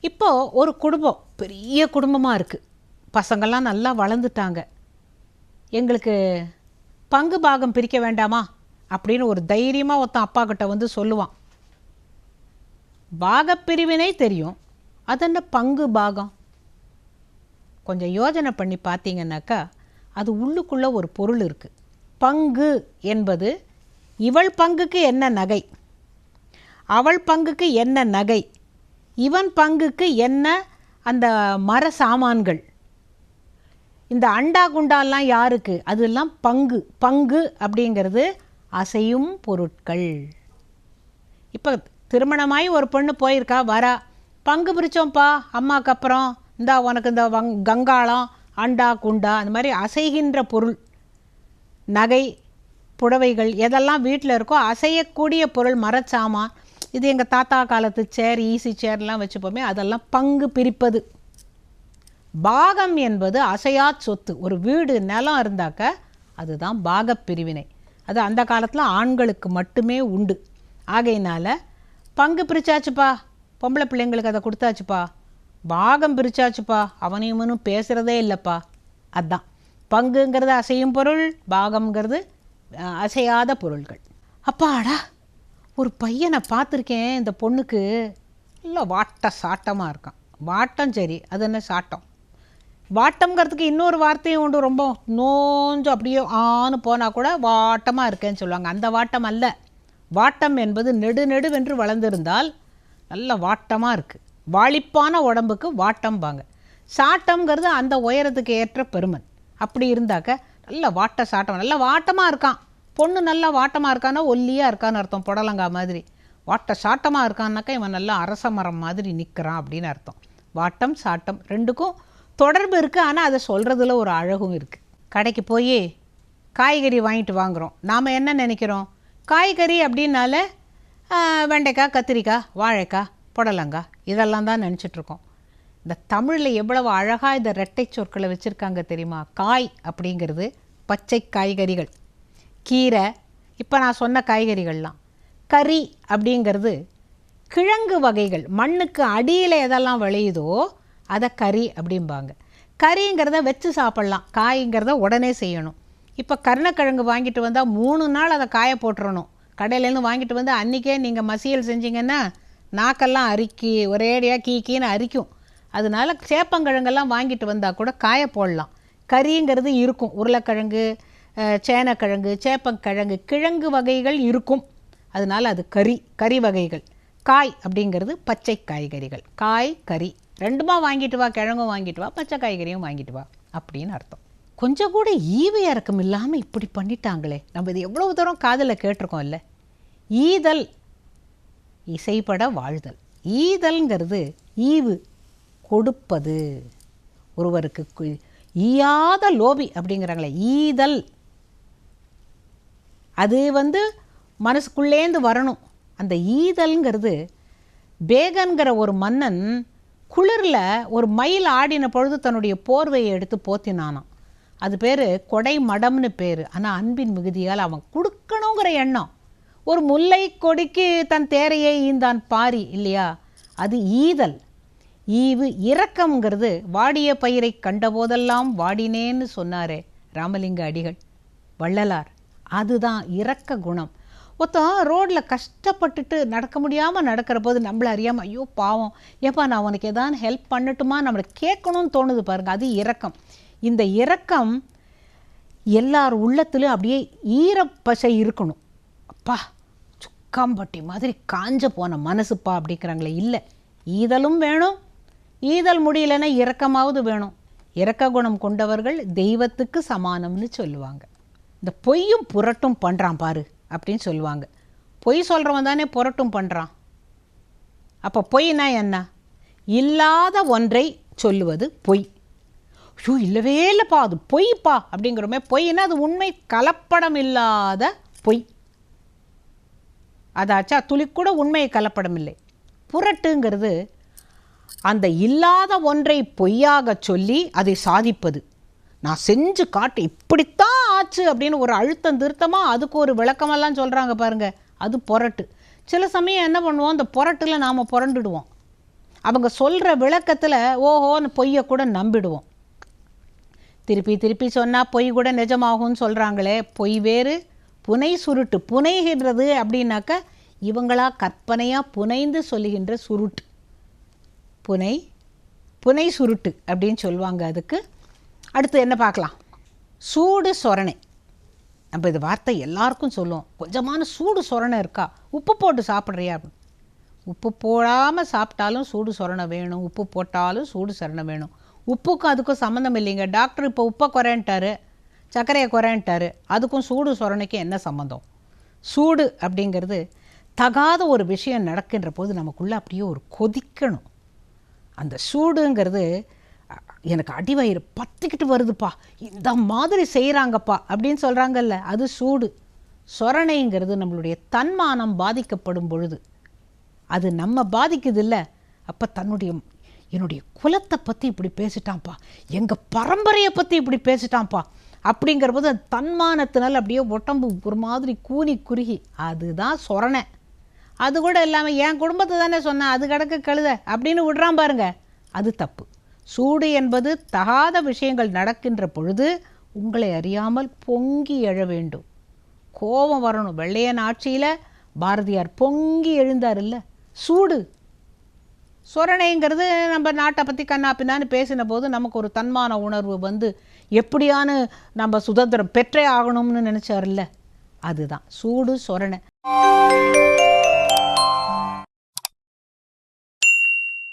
இப்போது ஒரு குடும்பம் பெரிய குடும்பமாக இருக்குது பசங்கள்லாம் நல்லா வளர்ந்துட்டாங்க. எங்களுக்கு பங்கு பாகம் பிரிக்க வேண்டாமா? அப்படின்னு ஒரு தைரியமாக ஒருத்தன் அப்பா கிட்ட வந்து சொல்லுவான். பாகப்பிரிவினை தெரியும். அது என்ன பங்கு பாகம்? கொஞ்சம் யோஜனை பண்ணி பார்த்தீங்கன்னாக்கா அது உள்ளுக்குள்ளே ஒரு பொருள் இருக்குது பங்கு என்பது இவள் பங்குக்கு என்ன நகை? அவள் பங்குக்கு என்ன நகை? இவன் பங்குக்கு என்ன? அந்த மர சாமான்கள். இந்த அண்டா குண்டாலாம் யாருக்கு? அதெல்லாம் பங்கு பங்கு அப்படிங்கிறது அசையும் பொருட்கள். இப்போ திருமணமாகி ஒரு பொண்ணு போயிருக்கா வரா. பங்கு பிரித்தோம்ப்பா அம்மாக்கு அப்புறம் இந்தா உனக்கு இந்த வங் கங்காளம் அண்டா குண்டா அந்த மாதிரி அசைகின்ற பொருள். நகை புடவைகள் எதெல்லாம் வீட்டில் இருக்கோ அசையக்கூடிய பொருள் மரச்சாமான். இது எங்கள் தாத்தா காலத்து சேர் ஈஸி சேர்லாம் வச்சுப்போமே அதெல்லாம் பங்கு பிரிப்பது. பாகம் என்பது அசையா சொத்து. ஒரு வீடு நிலம் இருந்தாக்க அதுதான் பாகப் பிரிவினை. அது அந்த காலத்தில் ஆண்களுக்கு மட்டுமே உண்டு. ஆகையினால் பங்கு பிரிச்சாச்சுப்பா. பொம்பளை பிள்ளைங்களுக்கு அதை கொடுத்தாச்சுப்பா. பாகம் பிரிச்சாச்சுப்பா. அவனையும் இவனும் பேசுகிறதே இல்லைப்பா. அதான். பங்குங்கிறது அசையும் பொருள் பாகம்ங்கிறது அசையாத பொருள்கள். அப்பாடா! ஒரு பையனை பார்த்துருக்கேன் இந்த பொண்ணுக்கு இல்லை வாட்ட சாட்டமாக இருக்கான். வாட்டம் சரி அது என்ன சாட்டம்? வாட்டம்ங்கிறதுக்கு இன்னொரு வார்த்தையும் உண்டு ரொம்ப நோஞ்சு அப்படியே ஆன்னு போனால் கூட வாட்டமாக இருக்கேன்னு சொல்லுவாங்க. அந்த வாட்டம் அல்ல. வாட்டம் என்பது நெடு நெடுவென்று வளர்ந்திருந்தால் நல்ல வாட்டமாக இருக்குது வாளிப்பான உடம்புக்கு வாட்டம்பாங்க. சாட்டம்ங்கிறது அந்த உயரத்துக்கு ஏற்ற பெருமன். அப்படி இருந்தாக்க நல்ல வாட்ட சாட்டம் நல்ல வாட்டமாக இருக்கான். பொண்ணு நல்லா வாட்டமாக இருக்கான்னா ஒல்லியாக இருக்கான்னு அர்த்தம் புடலங்காய் மாதிரி. வாட்ட சாட்டமாக இருக்கான்னாக்கா இவன் நல்லா அரச மரம் மாதிரி நிற்கிறான் அப்படின்னு அர்த்தம். வாட்டம் சாட்டம் ரெண்டுக்கும் தொடர்பு இருக்குது ஆனால் அதை சொல்கிறதுல ஒரு அழகும் இருக்குது கடைக்கு போய் காய்கறி வாங்கிட்டு வாங்குகிறோம் நாம் என்ன நினைக்கிறோம்? காய்கறி அப்படின்னால வெண்டைக்காய் கத்திரிக்காய் வாழைக்காய் புடலங்காய் இதெல்லாம் தான் நினச்சிட்ருக்கோம் இந்த தமிழில் எவ்வளவு அழகாக இந்த ரெட்டை சொற்களை வச்சுருக்காங்க தெரியுமா? காய் அப்படிங்கிறது பச்சை காய்கறிகள். கீரை இப்போ நான் சொன்ன காய்கறிகள்லாம். கறி அப்படிங்கிறது கிழங்கு வகைகள் மண்ணுக்கு அடியில் எதெல்லாம் விளையுதோ அதை கறி அப்படிம்பாங்க. கறிங்கிறத வச்சு சாப்பிட்லாம். காய்ங்கிறத உடனே செய்யணும். இப்போ கருணக்கிழங்கு வாங்கிட்டு வந்தால் மூணு நாள் அதை காய போட்டுறணும். கடையிலேருந்து வாங்கிட்டு வந்து அன்றைக்கே நீங்கள் மசியல் செஞ்சீங்கன்னா நாக்கெல்லாம் அரிக்கி ஒரேடியாக கீ கீன்னு அரிக்கும். அதனால சேப்பங்கிழங்கெல்லாம் வாங்கிட்டு வந்தால் கூட காய போடலாம். கறிங்கிறது இருக்கும். உருளைக்கிழங்கு சேனக்கிழங்கு சேப்பங்கிழங்கு கிழங்கு வகைகள் இருக்கும். அதனால் அது கறி கறி வகைகள். காய் அப்படிங்கிறது பச்சை காய்கறிகள். காய் கறி ரெண்டுமா வாங்கிட்டு வா கிழங்கும் வாங்கிட்டு வா பச்சை காய்கறியும் வாங்கிட்டு வா அப்படின்னு அர்த்தம். கொஞ்சம் கூட ஈவு இறக்கம் இல்லாமல் இப்படி பண்ணிட்டாங்களே. நம்ம இது எவ்வளவு தூரம் காதில் கேட்டிருக்கோம் இல்லை? ஈதல் இசைப்பட வாழ்தல். ஈதல்ங்கிறது ஈவு கொடுப்பது. ஒருவருக்கு ஈயாத லோபி அப்படிங்கிறாங்களே ஈதல். அது வந்து மனசுக்குள்ளேந்து வரணும். அந்த ஈதல்ங்கிறது பேகன்கிற ஒரு மன்னன் குளிரில் ஒரு மயில் ஆடின பொழுது தன்னுடைய போர்வையை எடுத்து போத்தினானாம். அது பேர் கொடை மடம்னு பேர். ஆனால் அன்பின் மிகுதியால் அவன் கொடுக்கணுங்கிற எண்ணம். ஒரு முல்லை கொடிக்கு தன் தேரையை ஈந்தான் பாரி இல்லையா? அது ஈதல். ஈவு இரக்கம்ங்கிறது வாடிய பயிரை கண்டபோதெல்லாம் வாடினேன்னு சொன்னாரே ராமலிங்க அடிகள் வள்ளலார். அதுதான் இறக்க குணம். ஒருத்தன் ரோட்டில் கஷ்டப்பட்டுட்டு நடக்க முடியாமல் நடக்கிற போது நம்மள அறியாமல் ஐயோ பாவம் ஏப்பா நான் உனக்கு எதாவது ஹெல்ப் பண்ணட்டுமா? நம்மளை கேட்கணும்னு தோணுது பாருங்க அது இரக்கம். இந்த இரக்கம் எல்லார் உள்ளத்திலும் அப்படியே ஈரப்பசை இருக்கணும். அப்பா சுக்காம்பட்டி மாதிரி காஞ்ச போன மனசுப்பா அப்படிங்கிறாங்களே இல்லை ஈதலும் வேணும் ஈதல் முடியலன்னா இறக்கமாவது வேணும். இறக்க குணம் கொண்டவர்கள் தெய்வத்துக்கு சமானம்னு சொல்லுவாங்க. இந்த பொய்யும் புரட்டும் பண்ணுறான் பாரு அப்படின்னு சொல்லுவாங்க. பொய் சொல்கிறவன் தானே புரட்டும் பண்ணுறான் அப்போ பொய்னா என்ன? இல்லாத ஒன்றை சொல்லுவது பொய். ஐயோ இல்லவே இல்லைப்பா அது பொய்ப்பா அப்படிங்கிறோமே பொய்னா அது உண்மை கலப்படம் இல்லாத பொய். அதாச்சா துளிக்கூட உண்மை கலப்படம் இல்லை. புரட்டுங்கிறது அந்த இல்லாத ஒன்றை பொய்யாக சொல்லி அதை சாதிப்பது. நான் செஞ்சு காட்டு இப்படித்தான் ஆச்சு அப்படின்னு ஒரு அழுத்தம் திருத்தமாக அதுக்கு ஒரு விளக்கமெல்லாம் சொல்கிறாங்க பாருங்கள் அது புரட்டு. சில சமயம் என்ன பண்ணுவோம்? அந்த புரட்டில் நாம் புரண்டுடுவோம். அவங்க சொல்கிற விளக்கத்தில் ஓஹோன்னு பொய்யை கூட நம்பிடுவோம். திருப்பி திருப்பி சொன்னால் பொய் கூட நிஜமாகும்னு சொல்கிறாங்களே பொய் வேறு. புனை சுருட்டு. புனைகின்றது அப்படின்னாக்க இவங்களா கற்பனையாக புனைந்து சொல்லுகின்ற சுருட்டு. புனை புனை சுருட்டு அப்படின்னு சொல்லுவாங்க அதுக்கு. அடுத்து என்ன பார்க்கலாம்? சூடு சொரணை. நம்ம இது வார்த்தை எல்லாருக்கும் சொல்லுவோம். கொஞ்சமான சூடு சொரணை இருக்கா? உப்பு போட்டு சாப்பிட்றியா? அப்படின்னு உப்பு போடாமல் சாப்பிட்டாலும் சூடு சொரணை வேணும். உப்பு போட்டாலும் சூடு சொரணை வேணும். உப்புக்கும் அதுக்கும் சம்மந்தம் இல்லைங்க. டாக்டர் இப்போ உப்பை குறைன்ட்டாரு. சர்க்கரையை குறைன்ட்டாரு. அதுக்கும் சூடு சொரணைக்கும் என்ன சம்மந்தம் சூடு அப்படிங்கிறது தகாத ஒரு விஷயம் நடக்கின்ற போது நமக்குள்ளே அப்படியே ஒரு கொதிக்கணும். அந்த சூடுங்கிறது எனக்கு அடிவயிறு பத்திக்கிட்டு வருதுப்பா. இந்த மாதிரி செய்கிறாங்கப்பா அப்படின்னு சொல்கிறாங்கல்ல அது சூடு. சொரணைங்கிறது நம்மளுடைய தன்மானம் பாதிக்கப்படும் பொழுது. அது நம்ம பாதிக்குது இல்லை அப்போ தன்னுடைய என்னுடைய குலத்தை பற்றி இப்படி பேசிட்டான்ப்பா. எங்கள் பரம்பரையை பற்றி இப்படி பேசிட்டான்ப்பா. அப்படிங்கிற போது அது தன்மானத்தினால் அப்படியே உடம்பு ஒரு மாதிரி கூனி குறுகி. அதுதான் சொரணை. அது கூட இல்லாமல் என் குடும்பத்தை தானே சொன்னேன் அது கிடக்க கழுத அப்படின்னு விடுறான் பாருங்க. அது தப்பு. சூடு என்பது தகாத விஷயங்கள் நடக்கின்ற பொழுது உங்களை அறியாமல் பொங்கி எழ வேண்டும். கோபம் வரணும். வெள்ளையன் ஆட்சியில் பாரதியார் பொங்கி எழுந்தார் இல்லை சூடு. சொரணைங்கிறது நம்ம நாட்டை பற்றி கண்ணா பின்னான்னு பேசின போது நமக்கு ஒரு தன்மான உணர்வு வந்து எப்படியான நம்ம சுதந்திரம் பெற்றே ஆகணும்னு நினச்சார்ல அதுதான். சூடு சொரணை.